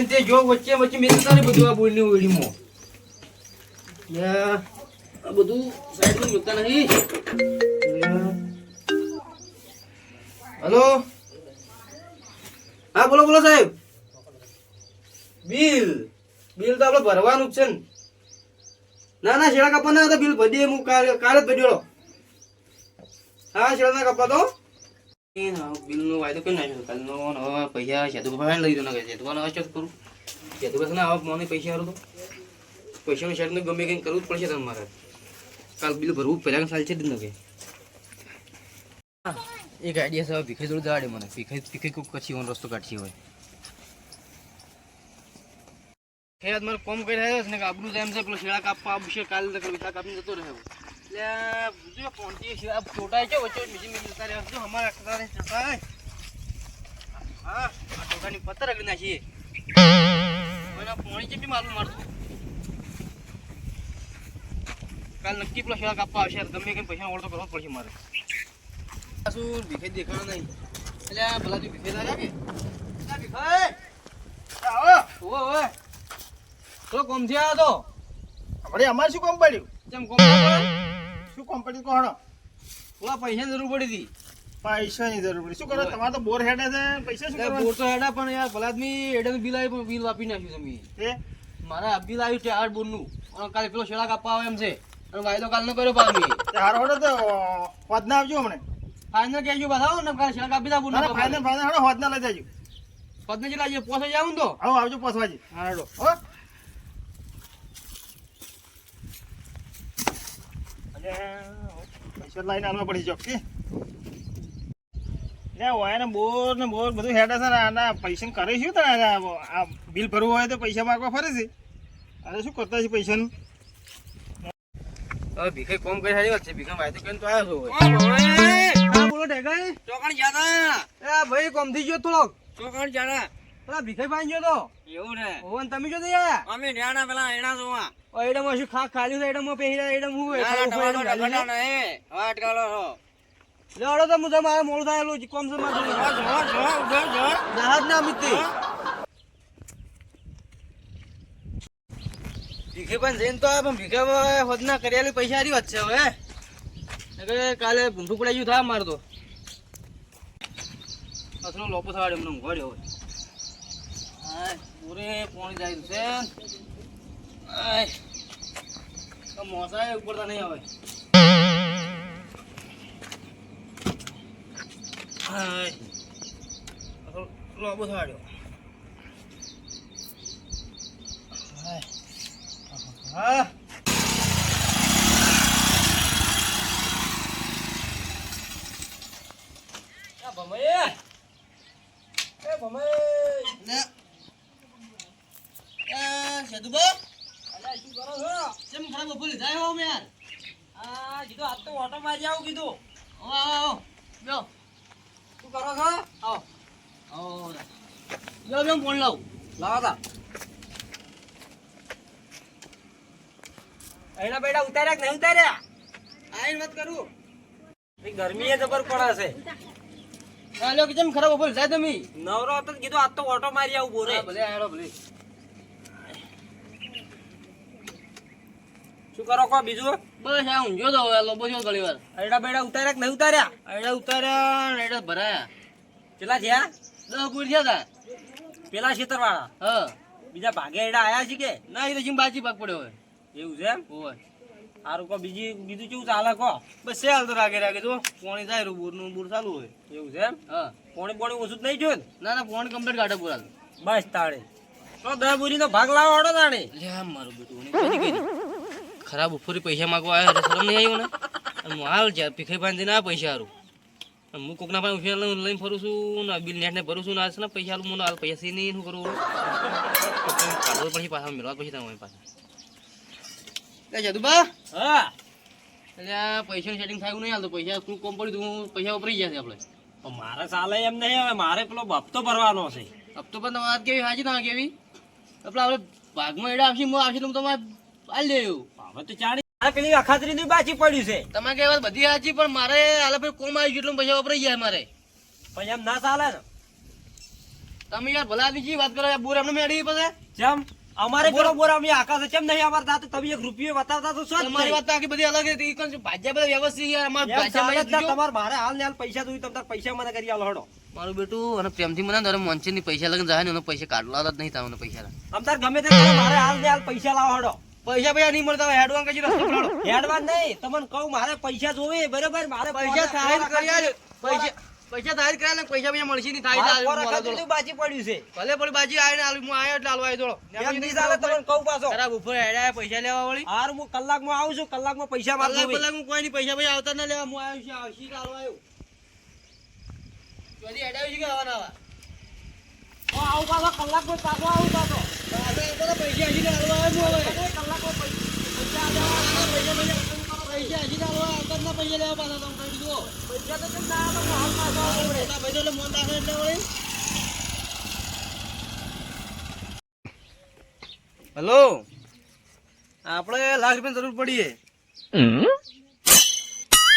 ને તે જો વચ્ચે વચ્ચે મેં તારે બધું આ બોલની ઓળીમાં આ બધું સાઈડમાં મૂકતા નહીં. હલો? હા બોલો બોલો સાહેબ. બિલ. બિલ તો આપણે ભરવાનું જ છે ને. ના ના શેડા કાપવાના હતા? બિલ ભરી દઈએ હું કાલે કાલે જ ભર્યો હા શેડા કાપવા તો હવે લઈ દો ને સેતુ ભાઈ હવે શું કરું. સેતુ ભાઈ ને આવા મને પૈસા હારું તો. પૈસાનું શેર ને ગમે કંઈ કરવું જ પડશે તમારે કાલ બિલ ભરવું પહેલાં સાલ છે જ ન હા, એક આઈડિયા છે ભીખાઈ જોડે જવાડે મને. ભીખાઈ ભીખાઈ કોક કચ્છી એવો રસ્તો કાઢી હોય ખેત મારે કોમ કરી રહ્યો છે ને આબરું એમ છે પેલો શેળા કાપવા આવશે કાલે તો વિતા કાપીને જતો રહે એટલે છે? વચ્ચે બીજી મારતું? કાલ નક્કી પેલો શેળા આવશે ગમે કેમ પૈસા ઓળતો કરવો મારે. શું ભીખાઈ દેખાડો નહીં. એટલે આ ભીખાઈ લાગે. કે ઓવે તો કોમ આવ્યો તો? આપણે અમારે શું કામ પડ્યું? કેમ કોમ ના પડે? શું કામ પડ્યું કોણ? ઓલા પૈસાની જરૂર પડી હતી. પૈસાની જરૂર પડી. શું કરો? તમારે તો બોર હેડે છે. પૈસા શું બોર તો હેડા પણ યાર ભલા આદમી બિલ આવી બિલ વાપી નાખ્યું તમે મારા બિલ આવ્યું છે આઠ બોરનું. અને કાલે પેલો શેળા કાપવા આવે એમ છે. અને વાયદો કાલનો કર્યો પામી હારો હડો તો હોદના આવજો હમણે ફાઇનલ કહેજો બતાવો ને કાલે શેળા કાપી દા બોર ફાઇનલ ફાઇનલ હોડે હોદના લઈ જાજો. પદને જેટલા જે પોસે જાવ તો. આવો આવજો પોસવાજી હા હો? પૈસા લઈને આલવા પડી ચોક કે હોય ને બોર ને બોર બધું હેડે છે ને આના પૈસા કરે શું તને આ આ બિલ ભરવું હોય તો પૈસા માગવા ફરે છે. અરે શું કરતા છે પૈસાનું? હવે કોમ કરી સારી વાત છે ભીખા વાયદો કરીને તો આવ્યો છો બોલો ઢેગાઈ. ચોકણ જાતા. એ ભાઈ કોમ થઈ ગયો થોડોક. ચોકણ જાતા. પેલા ભીખાઈ ભાઈ ગયો તો? એવું ને? ઓવન તમે જો અમે પેલા એના જોવા. ઓ એડમ શું ખા ખાલી એડમ પહેરા એડમ હું તો હું મારે મોડું થયેલું કોમ જો જો જહાજ ના મિત્તિ. ભીખે પણ જઈને તો પણ ભીખે હોદ ના કરેલી પૈસા હારી વાત છે હવે. કાલે ભૂંઠું પડાઈ ગયું થાય મારે તો. અસલો લોપો થવાડે ઊંઘવાડ્યો હવે હાય. પૂરે પોણી જાય છે. મોસાય ઉપડતા નહીં લોપો થવાડ્યો હાય હા આ ભમાઈ એ ભમાઈ લે એ સેતુબા અલા શું કરો છો કેમ ખરાબ બપોર લીધા આવ્યો અમે યાર? આ કીધું આજ તો ઓટો મારી આવું કીધું. આવો આવો આવો. લ્યો. શું કરો છો? આવો. આવો લ્યો લ્યો ફોન લાવ. લાવો તા. એના બેટા ઉતાર્યા કે નહીં ઉતાર્યા? આઈને મત કરું. ગરમી એ જબર પડે છે. લ્યો કે કેમ ખરાબ લીધા તમે. નવરો હતો કીધું આજ તો ઓટો મારી આવું બોરે ભલે આયો ભલે. શું કરો કો બીજું? બસ આ ઊંઘ્યો તો હવે લોબો છો ઘણી વાર. એડા બેડા ઉતાર્યા કે નહીં ઉતાર્યા? એડા ઉતાર્યા ને ભરાયા. કેટલા થયા? દસ પૂર થયા તા. પેલા ખેતર વાળા હા. બીજા ભાગે એડા આયા છે કે? ના એ તો જીમ બાજી ભાગ પડ્યો હોય. એવું છે એમ? હોય. સારું કો બીજી બીજું કેવું ચાલે કો? બસ સેલ તો રાગે રાગે તો પાણી થાય રહ્યું બોરનું બોર ચાલુ હોય. એવું છે એમ? હા. પોણી પોણી ઓછું નહીં જોયું ના? ના પોણી કમ્પ્લીટ કાઢે પૂરા બસ તાળે તો દસ બુરી નો ભાગ લાવો હડો તાણે. લે મારું બેટું. ખરાબ ઉપરી પૈસા માગવા આવ્યા શરમ નહીં આવ્યું ને હું હાલ જ્યાં ભીખાઈ બાંધીને આ પૈસા હારું. હું કોકના પાસે ઉફેર લઈને ફરું છું ને બિલ નેટને ભરું છું ને આ છે ને પૈસા હાલું મને હાલ પૈસા નહીં શું કરું? કાઢો પછી પાછા મેળવા પછી તમારી પાસે જદુબા હા. એટલે આ પૈસાનું સેટિંગ થાય નહીં નહીં હાલતું પૈસા તું કોમ પડ્યું તું પૈસા વપરાઈ ગયા છે આપણે. પણ મારે ચાલે એમ નહીં હવે મારે પેલો હપ્તો ભરવાનો છે. હપ્તો પણ તમારે વાત કેવી હાજી તમારે કેવી. આપણે આપણે ભાગમાં એડા આવશે આવશે તમે તમારે હાલ દેવું. હવે તો ચાડી આ પેલી અખાત્રી ની બાજી પડ્યું છે. તમારે કઈ વાત બધી સાચી પણ મારે હાલે ભાઈ કોમ આવી ગયું પૈસા વપરાઈ ગયા મારે. પછી એમ ના ચાલે ને. તમે યાર ભલા આદમી વાત કરો બોર એમને મેળવી પછી? જેમ અમારે પેલો બોર અમે આકાશ કેમ નહીં અમારે તો તમે એક રૂપિયો બતાવતા તો શું તમારી વાત આખી બધી અલગ હતી. કોણ ભાજ્યા બધા વ્યવસ્થિત યાર અમારે ભાજ્યા. તમારે મારે હાલ ને હાલ પૈસા જોઈએ તમે પૈસા મને કરી આલો હડો. મારું બેટું અને પ્રેમથી મને તારે મોનસી ની પૈસા લગન જાય ને એનો પૈસા કાઢવા જ નહીં તમને પૈસા આમ તાર ગમે તે મારે હાલ ને હાલ પૈસા લાવો હડો. પૈસા પૈસા નહીં મળતા હોય હેડવાન કઈ રસ્તો પકડો હેડવાન નહીં તમને કહું મારે પૈસા જોવે બરોબર? મારે પૈસા સાહેબ કર્યા કરી પૈસા પૈસા થાય કર્યા ને પૈસા પૈસા મળશે નહીં થાય મારે તો પોણા આલ્યો, ખાતું મોળો તો બાજી પડ્યું છે. ભલે પણ બાજી આવીને આલ્યું, હું આવ્યો એટલે આલવા ચાલે તમને કહું પાછો. ખરાબ ઉપર હેડાય પૈસા લેવા વળી. હાર હું કલાકમાં આવું છું કલાકમાં પૈસા મારે કલાક હું કોઈ નહીં પૈસા પૈસા આવતા ના લેવા હું આવ્યો છું આવશી આલવા આવ્યો હેડ્યા છે કે આવવાના આવા? આવું પાછો કલાકમાં પાછો આવું પાછો. હાલ. આપણે લાખ રૂપિયા જરૂર પડીએ.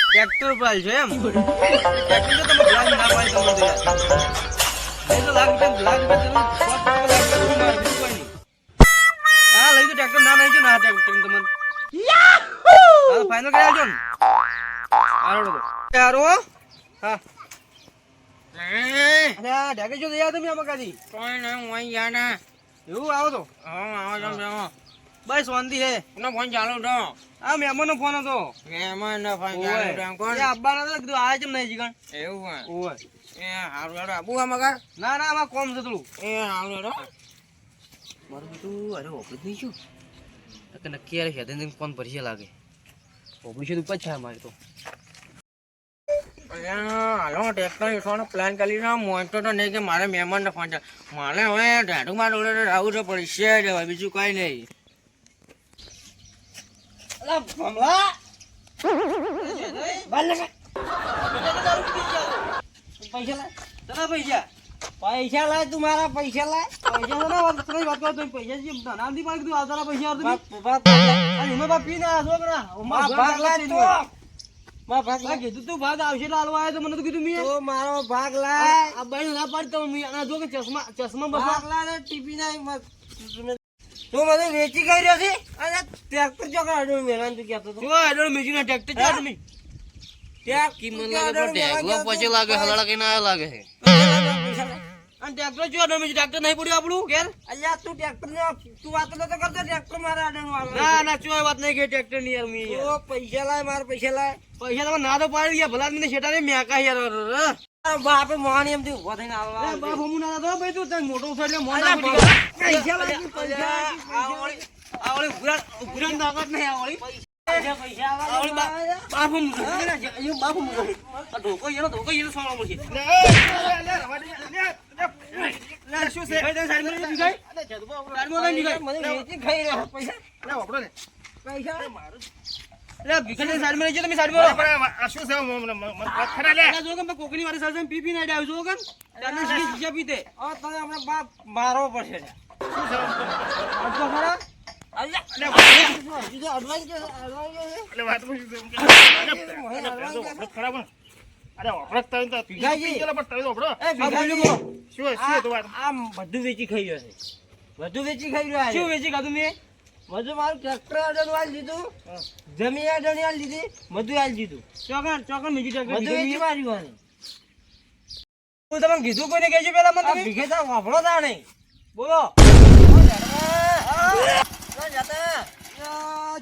ટ્રેક્ટર પાલ છે એમ. ટ્રેક્ટર તમે ના પાડી લાખ રૂપિયા લાખ રૂપિયા ટ્રેક્ટર ના ના ટ્રેક્ટર તમને. હા ફાઇનલ કરી આવજો ને. હારો તો હા અરે! ઢાકે જો તૈયાર તમે આમાં કાઢી કોઈ નહીં હું અહીં ગયા એવું આવો તો. હા આવો છો બસ શાંતિ હે. કોનો ફોન ચાલુ તો આ મહેમાનનો ફોન હતો. મહેમાન નો ફોન. ચાલુ તો કોણ? એ આવવાના હતા, કીધું આયા કેમ નહીં જીગણ? એવું હોય. એ હારું હેડો આબુ આ ના ના આમાં કોમ છે થોડું એ હારું હેડો મારું બધું અરે ઓપરેટ નહીં છું. કે નક્કી યાર હેદન કોણ ભરીએ લાગે. ઓપરેશન ઉપર છે મારે તો. હાલો ટ્રેક્ટર ઈઠવાનો પ્લાન કરી લીધો મોનતો તો નહીં કે મારે મહેમાન નો ફોન ચાલુ મારે હવે ઢાઢુમાં તો રાવું તો પડશે જ હવે બીજું કઈ નહીં. પૈસા પૈસા. પૈસા લાય તું મારા પૈસા લાય. પૈસા તો ના વાત તમે વાત તમે પૈસા જે ધના દી પાક તું આવતાના પૈસા આર બાપ- બાપ. અને મે બાપ પીને આ છોકરા મા ભાગ લાય તું. મા ભાગ લાય. કીધું તું ભાગ આવશે લાલવા આયો તો મને તો કીધું મી. તો મારો ભાગ લાય. આ બાઈ ના પાડી તો મી આના જો કે ચશ્મા ચશ્મા ભાગ બસમાં લાય ટીપી ના. તું મને વેચી ગઈ રહ્યો છે? અને ટ્રેક્ટર ચોકડ મેલાન તું કહેતો તો. જો આડો મેજી ના ટ્રેક્ટર ચાલ તમે ટ્રેક્ટર કી મને લાગે પણ પછી લાગે હલાડા કઈ ના લાગે? છે અને ટ્રેક્ટર જો આડો ટ્રેક્ટર નહીં પડ્યું આપણું ઘેર? અલ્યા તું ટ્રેક્ટર તું વાતો તો કરતો ટ્રેક્ટર મારા આડેનું ના ના ચો વાત નહીં કે ટ્રેક્ટરની યાર મી પૈસા લાય મારા પૈસા લાય. પૈસા તમે ના તો પાડી ગયા ભલા મને શેટા ને મેકા યાર એમ મોહાણી એમથી ઊભો થઈને આવવા બાપ હમુ ના તો ભાઈ તું તને મોટો મોન પૈસા લાય પૈસા નહીં કોકની વાળી સાથે પી પી નાડ્યા જો કે શીશી પીતે? મારવો પડશે. તો તો તો તો તો બધું વેચી ખાઈ રહ્યો છે. બધું વેચી ખાઈ રહ્યો શું વેચી ખાધું મેં? બધું મારું ટ્રેક્ટર આડનું આલી દીધું. જમીન આલી દીધી બધું આલી દીધું. ચોકન ચોકન બીજી ટ્રેક્ટર બધું વેચી માર્યું હું તમને કીધું કોઈને કહેજો પેલા મને તમે ભીખે તાર વાપરો તા નહીં બોલો.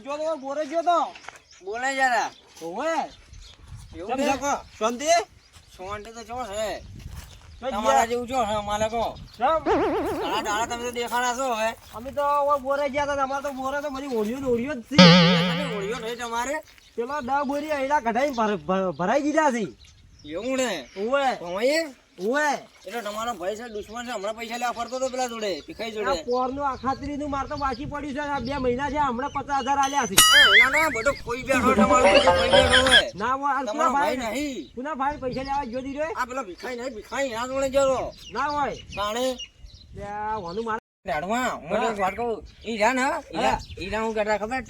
જો તો બોરે ગયો તો. બોલે જરા ઓવે કેમ છે? શકો? શાંતિ? તો ચો છે. તમારા જેવું છો હે અમારે કહો દાડા દાડા તમે તો છો હવે અમે તો બોરે ગયા હતા અમારે તો બોરે તો બધી ઓળીઓ ને ઓળીઓ જ છે. થઈ તમારે? પેલા દસ બોરી અહીડા કઢાઈ ભરાઈ દીધા છે. એવું ને? ઓવે ઓવે એટલે તમારો ભાઈ છે દુશ્મન છે હમણાં પૈસા લેવા ફરતો તો પેલા જોડે પીખાઈ જોડે. આ પોરનું આખાતરી નું માર તો બાકી પડ્યું છે આ બે મહિના છે હમણાં પચાસ હજાર આલ્યા છે. ના ના બધો કોઈ બેઠો તમારો કોઈ બેઠો હોય ના આ તમારો ભાઈ? નહીં. કુના ભાઈ પૈસા લેવા જો રહ્યો આ પેલા ભીખાઈ નહીં ભીખાઈ ના જોડે જરો ના હોય. તાણે. ત્યાં વાનું હેડમાં, હું એક વાત કહું. ઈ ને, હું કહેતા ખબર?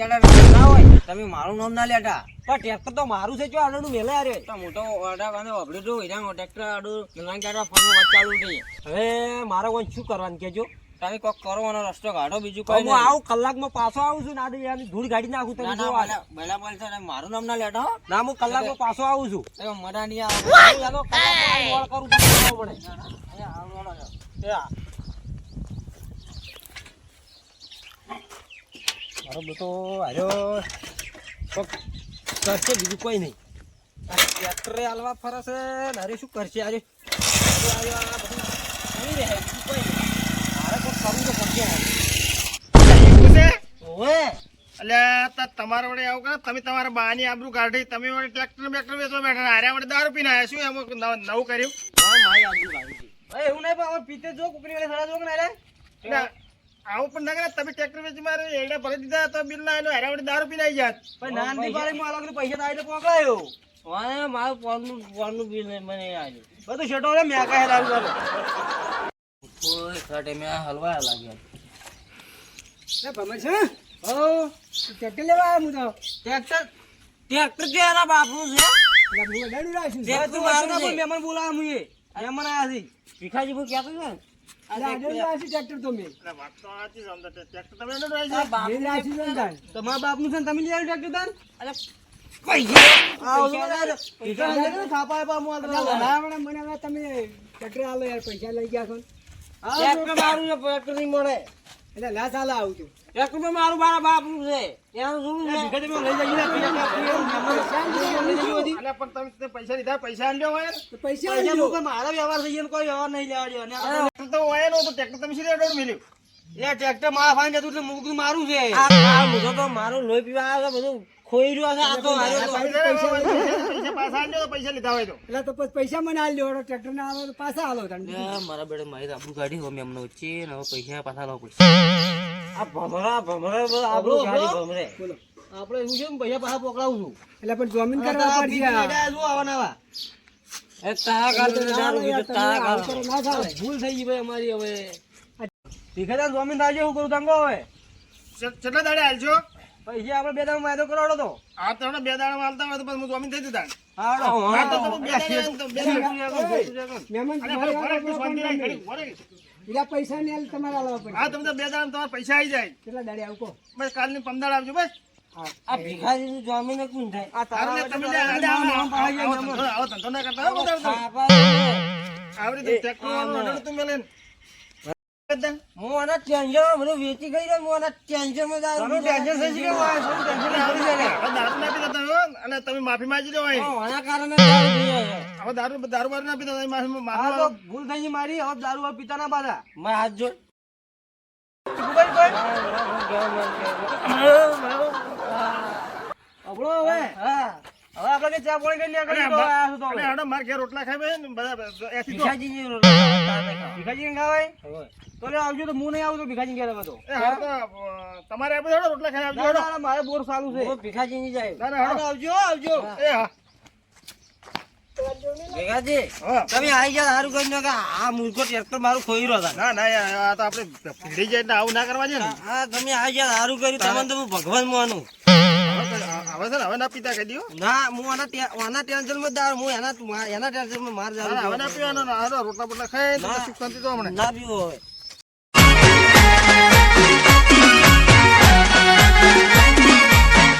કહેતા હોય. તમે મારું નામ ના લેતા પણ ટ્રેક્ટર તો મારું છે જો આડું મેલે યાર તો હું તો ઓરડા કાંદે વાપર્યું હતું. ઈ ટ્રેક્ટર આડું મિલવાનું કહેતા ફોનમાં વાત ચાલુ થઈ. હવે મારે કોઈ શું કરવાનું કેજો તમે કોક કરો અને રસ્તો કાઢો બીજું કોઈ હું આવું કલાકમાં પાછો આવું છું ના યાર ધૂળ ગાડી નાખું તમે જો આ. બેલા છે મારું નામ ના લેટા હો ના હું કલાકમાં પાછો આવું છું મજા નહીં આવે કરું પડે એ. મારો બેટો કોક કરશે બીજું કોઈ નહીં. ટ્રેક્ટરે હાલવા ફરશે નારે શું કરશે અરે આવ્યો, આવ્યો, આ બધું કરી રહે, બીજું કોઈ મારે કોક તો પડશે હાલ. એવું છે? ઓવે. અલ્યા તા તમારા વડે આવું કરે. તમે તમારા બાની આબરૂ કાઢી તમે વડે ટ્રેક્ટર બેક્ટર વેચવા બેઠા. હાર્યા વડે દારૂ પીને આવ્યા શું એમાં? નવું કર્યું? મારી આબરૂ કાઢી એવું નહીં પણ પીતે જો કુકરી વડે સડા જો ને. આવું પણ ના કરે તમે ટ્રેક્ટર વેચી મારે એડા ભરી દીધા તો બિલ ના એનો હાર્યા વડે દારૂ પી આવી જાત. પણ પાડે હું આ લોકોને પૈસા તો આઈને પકડાયો. વાહ, મારું ફોનનું ફોનનું બિલ નહીં મને આવ્યું બધું શેઠો રે મેં કહે દારૂ વાળો. કોઈ ખાટે મેં હલવા લાગ્યા. હો, ટ્રેક્ટર લેવા આવ્યો હું તો. ટ્રેક્ટર ટ્રેક્ટર કે એના બાપુ છે? લગભગ તું રાખ્યું ના પણ મહેમાન બોલાવા હું મેમન આયા છે. ભીખાજી ભૂ ક્યાં છે ને એટલે વાત છે તમે લઈ આવ્યો ટ્રેક્ટર તાન? પૈસા આ ઓલું બધા છે. પૈસા લઈ લે ને, થાપા આપ્યા હું આ બધા. ટ્રેક્ટર મારું છે તો મારું મારા બાપનું છે. એનું શું છે? પૈસા પણ તમે લીધા પૈસા આલ્યો હોય? પૈસા મારા વ્યવહાર થઈ ગયો કોઈ વ્યવહાર નહીં લેવા ટ્રેક્ટર તો હોય તો ટ્રેક્ટર તમે મેલ્યું. એ ટ્રેક્ટર મારા ફાઈન જતું એટલે મુકું મારું છે. આ મુજો તો મારું લોહી પીવા આવે બધું ખોઈ રહ્યો છે આ તો પૈસા પાછા આલ્યો તો પૈસા લીધા હોય તો. એટલે તો પછી પૈસા મને આલ દેવાનો ટ્રેક્ટર ના આવે તો પાછા આલો તને મારા બેડે મારી આબુ ગાડી હો હવે એમને વચ્ચે ને પૈસા પાછા લાવો પડશે આ ભમરા ભમરા આબરૂ કાઢી ભમરે. બોલો. આપણે એવું છે પૈસા પાછા પકડાવું છું. એટલે પણ જમીન કરવા પડશે. જો આવા? નવા. એ. કરો ના ભૂલ થઈ ગઈ ભાઈ અમારી હવે. ભીખાદાર સ્વામી થાય છે હું કરું તંગો હવે. કેટલા દાડે આલજો પૈસા આપણે બે દામ વાયદો કરાવડો તો. આ તમને બે દાડા હાલતા હોય તો પછી હું જમીન થઈ જતા. દાડા દાડા. તમારે પૈસા ને તમારે હા તમે બે દાડા તમારા પૈસા આવી જાય. કેટલા દાડે આવું બસ કાલની પંદર આવજો બસ. આ ભિખારીનું જમીન કોણ થાય. આ તારા તમે આવો. ધંધો- ના કરતા હો બધા તમે. થાપા છે. આવી રીતે ટ્રેક્ટર વાળો તો મેલે ને. હું આના ટેન્શન બધું વેચી ગઈ રહ્યો હું આના ટેન્શનમાં દારૂ ટેન્શન થઈ ગયું હોય, ઘણું ટેન્શન થઈ છે. દારૂ ના પીતા તમે અને તમે માફી માંગી લો અહીં. આના કારણે દારૂ પીએ છે. હવે દારૂ દારૂ બારૂ ના પીતા માફી માફી તો ભૂલ થઈ ગઈ મારી હવે દારૂ પીતા ના પાછા. મારા હાથ જોડ. ભાઈ હવે. હા હવે આપણે ચા પાણી કરીને આગળ આવ્યા તો અને માર ઘેર રોટલા ને બધા ખાવા. ભીખાજી ખાવાય? તો આવજો તો હું નહીં આવું તો ભીખાજી ઘેર તો તમારે આપી હાડો રોટલા ખાઈ આવજો. મારે બોર સારું છે. ભીખાજી ની જાય. ના, ના, આવજો આવજો. એ હા. ભિખાજી તમે આવી ગયા સારું કરી નાખો. આ મૂર્ખો ટ્રેક્ટર મારું ખોઈ રહ્યો ના ના આ તો આપણે ભીડી જાય આવું ના કરવા છે ને. હા તમે આવી ગયા સારું કર્યું. તમને તો હું ભગવાન માનું. હવે છે હવે ના પીતા કહી દો. ના હું આના આના ટેન્શનમાં દારૂ હું એના એના ટેન્શનમાં માર ના, હવે ના પીવાનો રોટલા બોટલા ખાય તો સુખ શાંતિ તો હમણાં. ના પીવો હવે